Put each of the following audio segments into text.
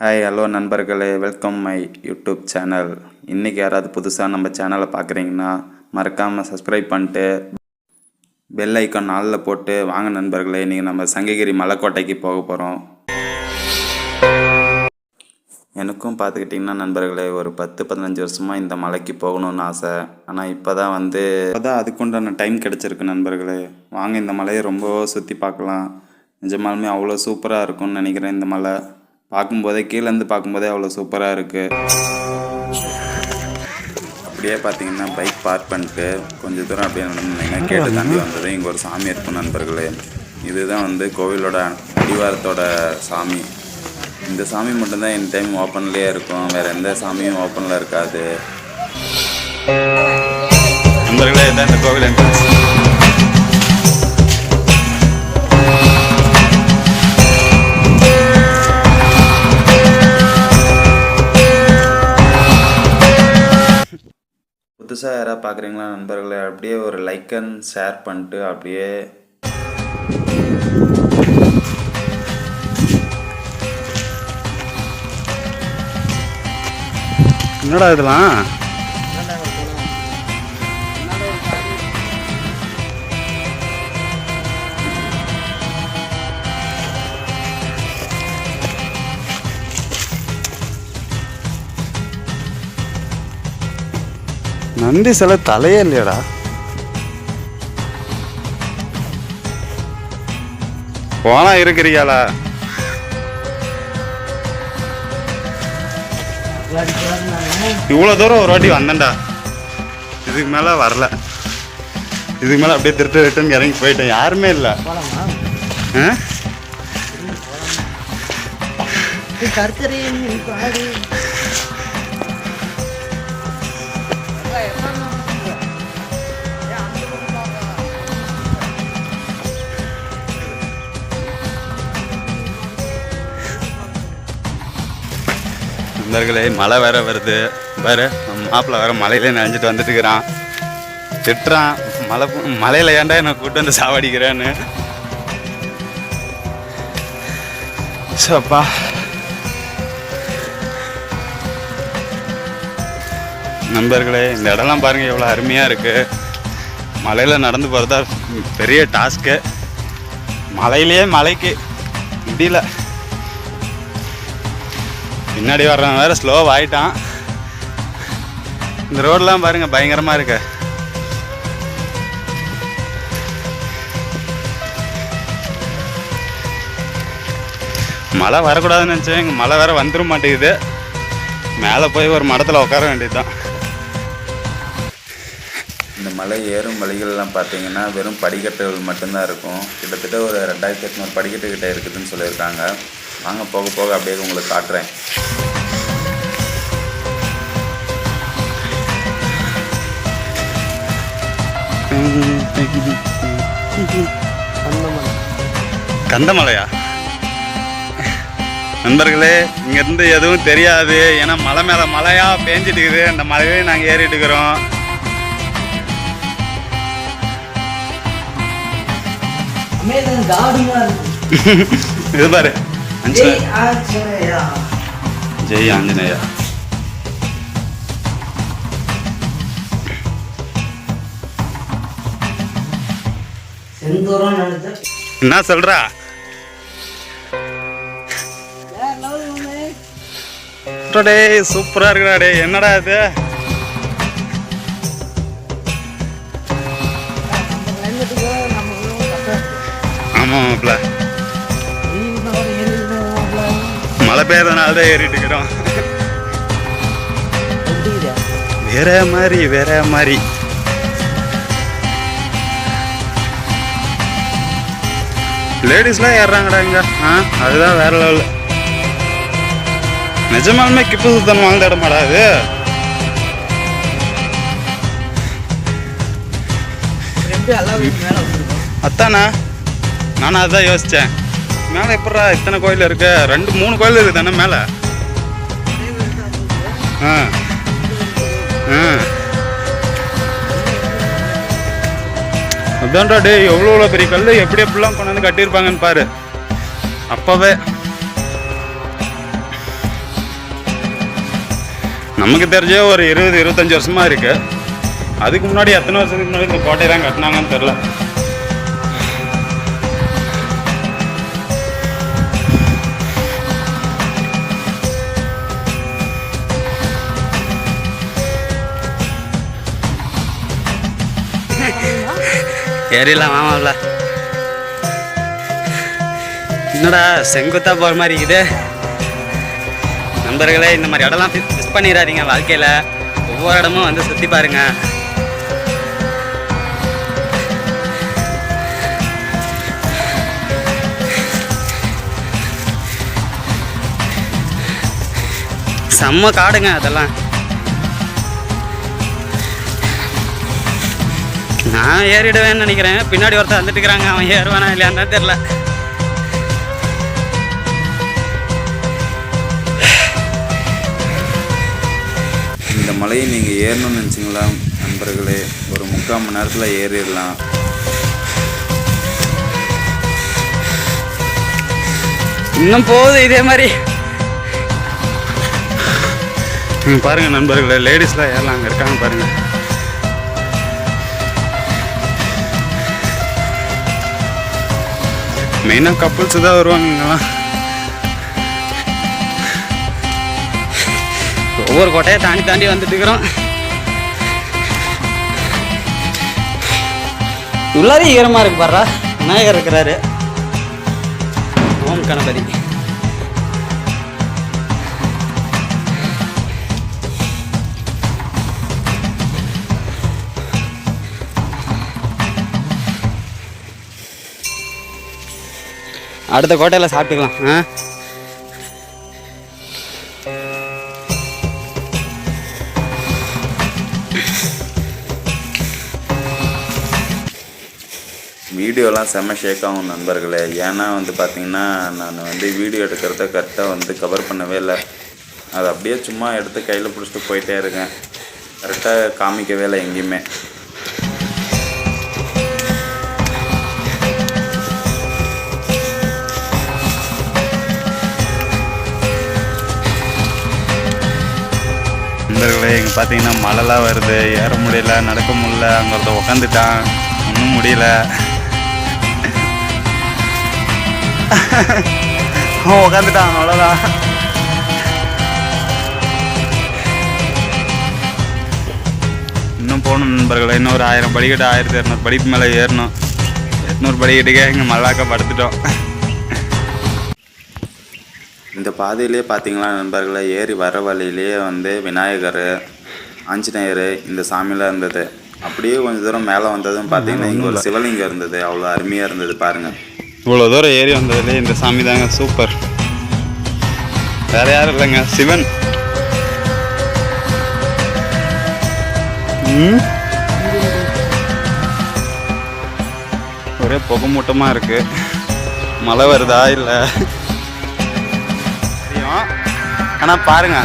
Hi hello நண்பர்களே. Welcome my YouTube channel இன்றைக்கி யாராவது புதுசாக நம்ம சேனலை பார்க்குறீங்கன்னா மறக்காமல் சப்ஸ்கிரைப் பண்ணிட்டு பெல் ஐக்கான் நாளில் போட்டு வாங்க நண்பர்களே. இன்றைக்கி நம்ம சங்ககிரி மலைக்கோட்டைக்கு போக போகிறோம் எனக்கும் பார்த்துக்கிட்டிங்கன்னா நண்பர்களே ஒரு பத்து பதினஞ்சு வருஷமாக இந்த மலைக்கு போகணும்னு ஆசை. ஆனால் இப்போ தான் வந்து இப்போ தான் அதுக்குண்டான டைம் கிடச்சிருக்கு நண்பர்களே. வாங்க இந்த மலையை ரொம்ப சுற்றி பார்க்கலாம். நிஜமாலுமே அவ்வளோ சூப்பராக இருக்கும்னு நினைக்கிறேன் இந்த மலை. பார்க்கும்போதே கீழேருந்து பார்க்கும்போதே அவ்வளோ சூப்பராக இருக்குது அப்படியே பார்த்தீங்கன்னா பைக் பார்க் பண்ணிட்டு கொஞ்சம் தூரம் அப்படியே நடந்தீங்கன்னா கேட்டு தாண்டி வந்தது. இங்கே ஒரு சாமி இருக்கும் நண்பர்களே. இதுதான் வந்து கோவிலோட அடிவாரத்தோட சாமி. இந்த சாமி மட்டும்தான் என் டைம் ஓப்பன்லேயே இருக்கும். வேறு எந்த சாமியும் ஓப்பனில் இருக்காது. நண்பர்களே இதான் இந்த கோவில் என்ட்ரன்ஸ் புதுசாக யாராவது பார்க்குறீங்களா நண்பர்களே? அப்படியே ஒரு லைக் அண்ட் ஷேர் பண்ணிட்டு அப்படியே என்னடா இதெல்லாம்? நந்தி சிலை தலையே இல்லையாடா. போனா இருக்கிறீங்களா? இவ்வளோ தூரம் ஒரு வாட்டி வந்தேன்டா. இதுக்கு மேலே வரல. இதுக்கு மேலே அப்படியே திருட்டு ரிட்டன் இறங்கி போயிட்டேன். யாருமே இல்லை. ஆ? நண்பர்களே மழை வேற வருது. வேற நம்ம மாப்பிள்ளை வேற மலையிலே நனைஞ்சிட்டு வந்துட்டு இருக்கிறான் திட்டுறான். மலை பு- மலையில ஏன்டா என்னை கூட்டு வந்து சாவடிக்கிறேன்னு. சப்பா நண்பர்களே இந்த இடம்லாம் பாருங்க எவ்வளோ அருமையாக இருக்கு. மலையில் நடந்து போகிறதா பெரிய டாஸ்க்கு. மலையிலேயே மலைக்கு முடியல. பின்னாடி வர்றவன் வேற ஸ்லோவாக ஆயிட்டான். இந்த ரோடெலாம் பாருங்கள் பயங்கரமாக இருக்கு. மழை வரக்கூடாதுன்னு நினச்சேன் இங்கே மழை வேற வந்துட மாட்டேங்குது. மேலே போய் ஒரு மடத்தில் உட்கார வேண்டியதுதான். இந்த மலை ஏறும் வழிகள்லாம் பார்த்தீங்கன்னா வெறும் படிக்கட்டுகள் மட்டும்தான் இருக்கும். கிட்டத்தட்ட ஒரு ரெண்டாயிரத்தி எட்நூறு படிக்கட்டுக்கிட்ட இருக்குதுன்னு சொல்லியிருக்காங்க. வாங்க போக போக அப்படியே உங்களுக்கு காட்டுறேன். கந்தமலையா? நண்பர்களே இங்கேருந்து எதுவும் தெரியாது. ஏன்னா மலை மேலே மலையா பேஞ்சிட்டு இருக்குது அந்த மலையிலே நாங்கள் ஏறிட்டு இருக்கிறோம். இது பாரு. ஜெய் ஆஞ்சநேயா. என்ன சொல்றா? டே சூப்பரா இருக்குடா டே என்னடா இது? ஆமா மாப்ள பெய்யறதுனால தான் ஏறிட்டு இருக்கிறோம் வேற மாதிரி வேற மாதிரி. லேடிஸ்லாம் ஏறுறாங்கடா இங்க. ஆ அதுதான் வேற லெவல் நிஜமாலுமே கிப்பு சுத்தம் வாழ்ந்த இடமாடா அது. அத்தானா? நானும் அதான் யோசித்தேன் மேலே எப்படா இத்தனை கோயில் இருக்கு? ரெண்டு மூணு கோயில் இருக்குது தானே மேலே? ஆ. ஆ. அதான்டா டே எவ்வளோ எவ்வளோ பெரிய கல் எப்படி எப்படிலாம் கொண்டு வந்து கட்டியிருப்பாங்கன்னு பாரு. அப்போவே. நமக்கு தெரிஞ்சே ஒரு இருபது இருபத்தஞ்சி வருஷமாக இருக்குது அதுக்கு முன்னாடி எத்தனை வருஷத்துக்கு முன்னாடி இந்த கோட்டையை தான் கட்டினாங்கன்னு தெரில. ஏறிடலாம் வாமாம்ல என்னடா செங்குத்தா போகிற மாதிரி இருக்குது. நண்பர்களே இந்த மாதிரி இடம்லாம் மிஸ் பண்ணிடாதீங்க வாழ்க்கையில். ஒவ்வொரு இடமும் வந்து சுற்றி பாருங்க. செம்ம காடுங்க அதெல்லாம். நான் ஏறிடுவேன்னு நினைக்கிறேன். பின்னாடி ஒருத்தர் வந்துட்டு இருக்கிறாங்க அவன் ஏறுவானா இல்லையான்னு தெரில இந்த மலையை நீங்கள் ஏறணும்னு நினச்சிங்களா? நண்பர்களே ஒரு முக்கால் மணி நேரத்தில் ஏறிடலாம். இன்னும் போகுது இதே மாதிரி. ம், பாருங்க நண்பர்களே லேடிஸ்லாம் ஏறலாம். அங்கே இருக்காங்க பாருங்க. மெயினாக கப்புள்ஸ் தான் வருவாங்க இங்கெல்லாம் ஒவ்வொரு கோட்டையை தாண்டி தாண்டி வந்துட்டு இருக்கிறோம். உள்ளாரே ஈரமாக இருக்கு பாடுறா விநாயகர் இருக்கிறாரு. ஓம் கணபதி. அடுத்த கோட்டையில் சாப்பிட்டுக்கலாம். ஆ? வீடியோலாம் செம்ம ஷேக் ஆகும் நண்பர்களே. ஏன்னா வந்து பார்த்தீங்கன்னா நான் வந்து வீடியோ எடுக்கிறத கரெக்டாக வந்து கவர் பண்ணவே இல்லை. அதை அப்படியே சும்மா எடுத்து கையில் பிடிச்சிட்டு போயிட்டே இருக்கேன். கரெக்டாக காமிக்கவே இல்லை எங்கேயுமே. நண்பர்களே இங்கே பார்த்தீங்கன்னா மழைலாம் வருது. ஏற முடியல நடக்க முடியல. அங்கே ஒருத்தன் உட்காந்துட்டான் ஒன்றும் முடியல. உக்காந்துட்டான் உட்காந்துட்டான் அவ்வளோதான் இன்னும் போகணும் நண்பர்களே. இன்னும் ஒரு ஆயிரம் படிக்கட்டு ஆயிரத்தி இரநூறு படிக்கு மேலே ஏறணும். எட்நூறு படிக்கட்டுக்கே இங்கே மல்லாக்க படுத்துட்டோம். இந்த பாதையிலே பார்த்தீங்களா நண்பர்களே? ஏறி வர வழியிலேயே வந்து விநாயகர் ஆஞ்சநேயர் இந்த சாமியெலாம் இருந்தது. அப்படியே கொஞ்சம் தூரம் மேலே வந்ததும் பார்த்தீங்கன்னா இங்கே ஒரு சிவலிங்கம் இருந்தது. அவ்வளோ அருமையாக இருந்தது பாருங்கள் இவ்வளோ தூரம் ஏறி வந்ததுலேயே இந்த சாமி தாங்க சூப்பர். வேற யாரும் இல்லைங்க. சிவன். ஒரே புகமூட்டமாக இருக்குது மழை வருதா இல்லை? ஆனால் பாருங்க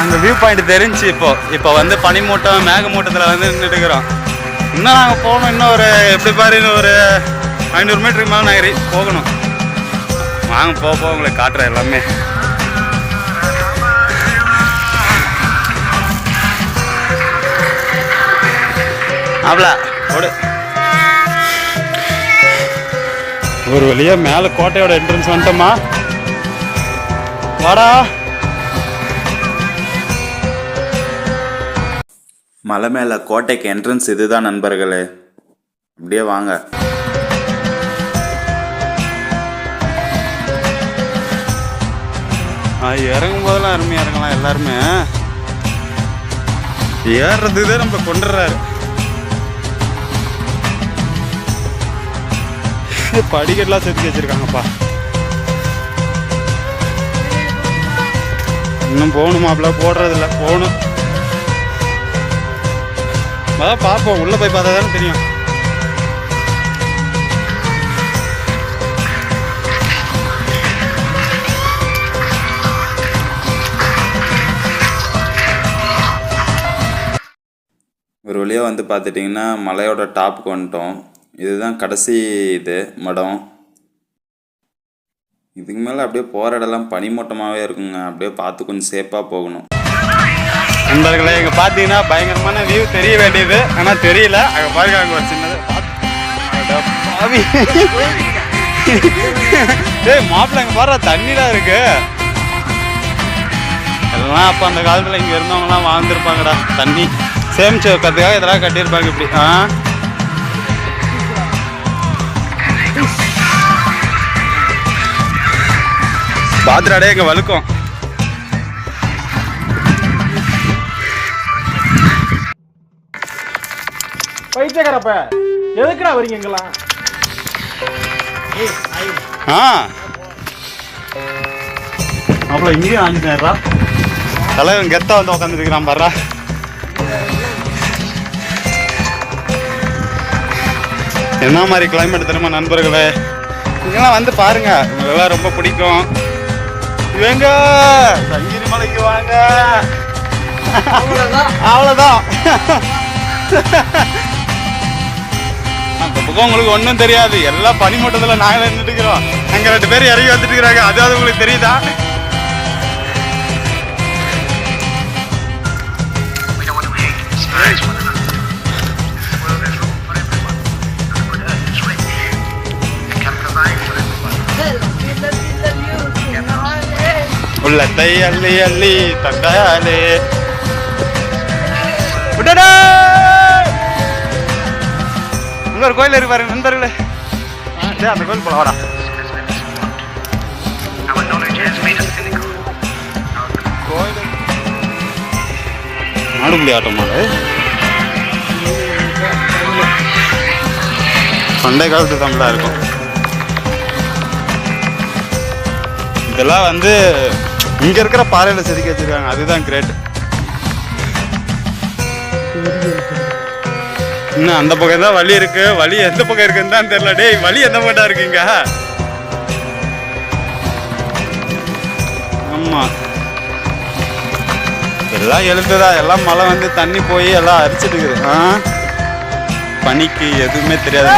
அந்த வியூ பாயிண்ட் தெரிஞ்சு இப்போ இப்போ வந்து பனிமூட்டம் மேகமூட்டத்தில் வந்து நின்றுட்டு இருக்கிறோம். இன்னும் நாங்கள் போகணும் இன்னும் ஒரு எப்படி பாரு ஒரு ஐநூறு மீட்டருக்கு மேலே நகரி போகணும். வாங்க போக போக உங்களுக்கு காட்டுறேன் எல்லாமே. ஆப்ல ஓடு. ஒரு வழியாக மேலே கோட்டையோட என்ட்ரன்ஸ் வந்துட்டோமா? வாடா. மலை மேலே கோட்டைக்கு என்ட்ரன்ஸ் இதுதான் நண்பர்களே. அப்படியே வாங்க. ஆ, இறங்கும் போதெல்லாம் அருமையாக இறங்கலாம் எல்லாருமே. ஏறுறதுக்கு தான் நம்ம கொண்டுறாரு. படிக்கட்டுலாம் செதுக்கி வச்சிருக்காங்கப்பா. இன்னும் போகணுமாப்ல போடுறதில்ல போகணும். அதான் பார்ப்போம் உள்ளே போய் பார்த்தா தானே தெரியும். ஒரு வழியாக வந்து பார்த்துட்டிங்கன்னா மலையோட டாப்புக்கு வந்துட்டோம். இதுதான் கடைசி இது மடம். இதுக்கு மேலே அப்படியே போகிற இடம்லாம் பனிமூட்டமாகவே இருக்குங்க. அப்படியே பார்த்து கொஞ்சம் சேஃபாக போகணும். நண்பர்களே இங்கே பார்த்தீங்கன்னா பயங்கரமான வியூ தெரிய வேண்டியது. ஆனால் தெரியல. அங்கே பாருங்க அங்கே ஒரு சின்னது. அட பாவி. டேய் மாப்பிள்ளை இங்கே பாரு தண்ணிலாம் இருக்கு. எல்லாம் அப்போ அந்த காலத்தில் இங்கே இருந்தவங்கலாம் வாழ்ந்துருப்பாங்கடா. தண்ணி சேமிச்சு வைக்கிறதுக்காக இதெல்லாம் கட்டியிருப்பாங்க இப்படி. ஆ? பாத்ராடே இங்கே வழுக்கும். பைத்தியக்காரப்ப எதுக்குடா வரீங்க இங்கெல்லாம்? ஆ. அப்புறம் இங்கேயும் ஆஞ்சினேரா தலைவன் கெத்தா வந்து உட்காந்துருக்கிறான் பாரா என்ன மாதிரி கிளைமேட் தெரியுமா நண்பர்களே? இங்கெல்லாம் வந்து பாருங்க உங்களெல்லாம் ரொம்ப பிடிக்கும். இவங்க சங்கிரி மலைக்கு வாங்க அவ்வளோதான் அந்த பக்கம் உங்களுக்கு ஒன்றும் தெரியாது. எல்லாம் பனிமூட்டத்தில் நாங்களே நின்றுக்கிறோம் அங்கே ரெண்டு பேரும் இறங்கி வந்துட்டு இருக்கிறாங்க. அதாவது உங்களுக்கு தெரியுதா? உள்ளத்தை அள்ளி அள்ளி தந்தாலே. விடடா அங்க கோயில் இருக்கு பாருங்க நண்பர்களே. அந்த கோயில் போல வாடா. கோயில் ஆட்டம் மாடு. பண்டைய காலத்து தமிழா இருக்கும். இதெல்லாம் வந்து இங்க இருக்கிற பாறையில செதுக்கி வச்சிருக்காங்க. அதுதான் கிரேட் இன்னும் அந்த பக்கம் தான் வழி இருக்கு. வழி எந்த பக்கம் இருக்குன்னு தான் தெரியல. டேய் வழி எந்த பக்கம் இருக்குங்க ஆமா. எல்லாம் எழுந்துதா? எல்லாம் மழை வந்து தண்ணி போய் எல்லாம் அரிச்சிட்டு ஆ? பனிக்கு எதுவுமே தெரியாது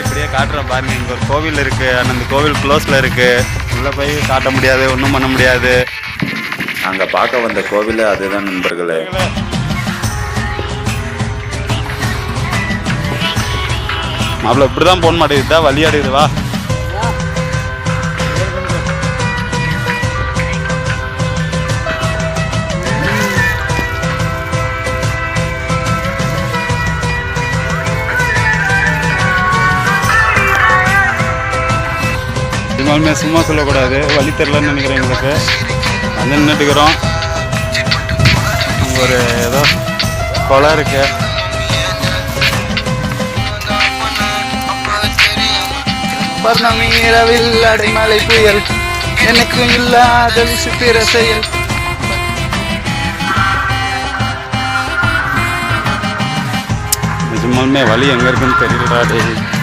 இப்படியே காட்டுறேன் பாருங்க. இங்க ஒரு கோவில் இருக்கு. அந்த கோவில் க்ளோஸ்ல இருக்கு. உள்ள போய் காட்ட முடியாது ஒன்றும் பண்ண முடியாது. நாங்கள் பார்க்க வந்த கோவில் அதுதான் நண்பர்களே. மாப்பிள்ள இப்படிதான் போன மாட்டேங்குது வழி இருந்தாலுமே சும்மா சொல்லக்கூடாது. வழி தெரிலன்னு நினைக்கிறேன் எங்களுக்கு. வந்து நின்றுட்டுக்கிறோம் ஒரு ஏதோ குளம் இருக்கு. பர்ணமி இரவில் அடைமலை புயல். எனக்கும் இல்லாத விசித்திர செயல் நிஜமாலுமே வழி எங்க இருக்குன்னு தெரியலடா டேய்.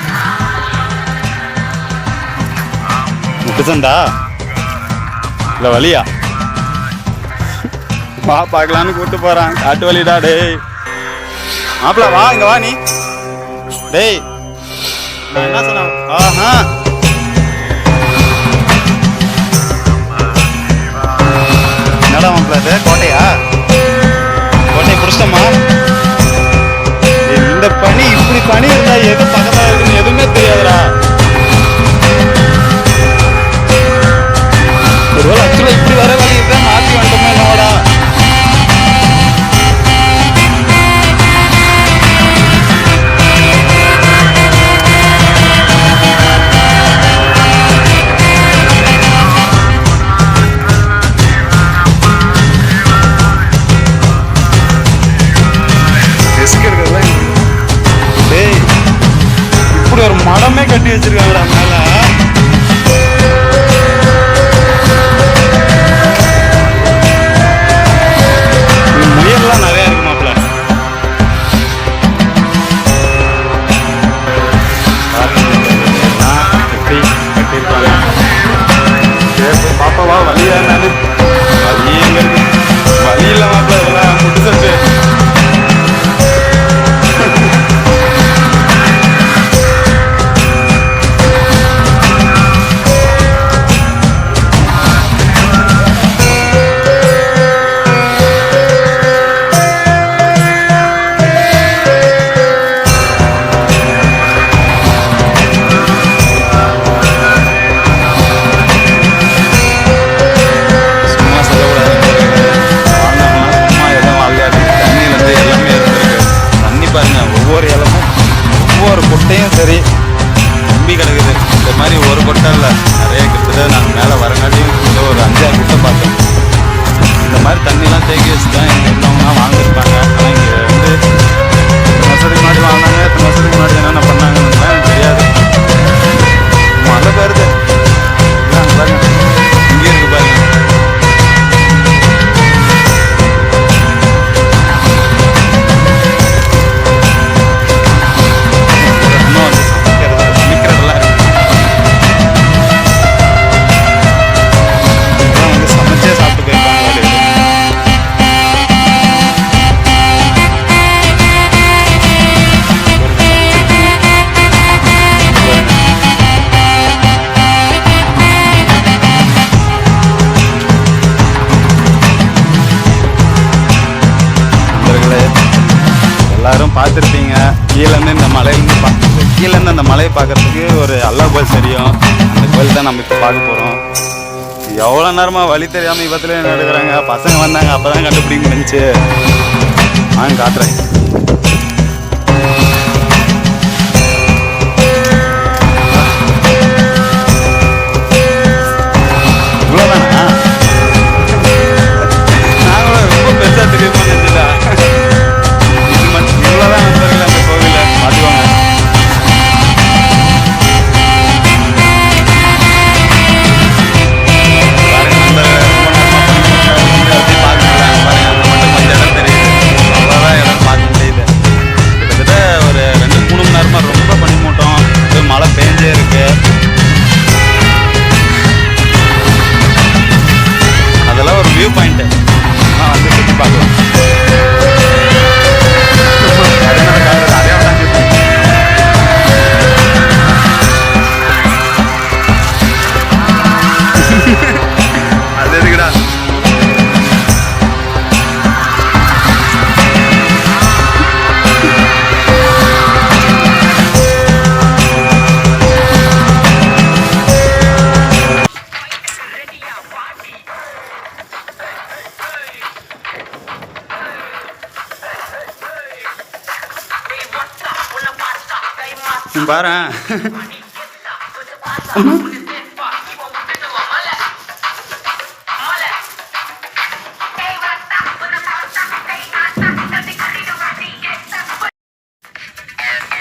முட்டுசந்தா இல்லை வழியா வா பார்க்கலான்னு கூப்பிட்டு போகிறான் காட்டு வழிடா டேய். மாப்பிள வா இங்கே வா நீ. டேய். என்ன சொன்னேன்? ஆஹா. கட்டி வச்சிருக்காங்கடா மேல. பார்த்துருப்பீங்க. கீழேருந்து இந்த மலையிலேருந்து பார்த்து கீழேருந்து அந்த மலையை பார்க்குறதுக்கு ஒரு அல்லா கோயில் தெரியும். அந்த கோயில் தான் நம்ம இப்போ பார்க்க போகிறோம் எவ்வளோ நேரமாக வழி தெரியாமல் இவத்துல நடக்கிறாங்க பசங்க வந்தாங்க அப்போ தான் கண்டுபிடிக்க முடிஞ்சு நான் காட்டுறேன்.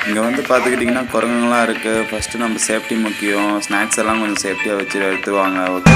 இங்கே வந்து பார்த்துக்கிட்டிங்கன்னா குரங்குங்களாம் இருக்குது ஃபஸ்ட்டு நம்ம சேஃப்டி முக்கியம். ஸ்நாக்ஸ் எல்லாம் கொஞ்சம் சேஃப்டியாக வச்சு எடுத்துவாங்க. ஓகே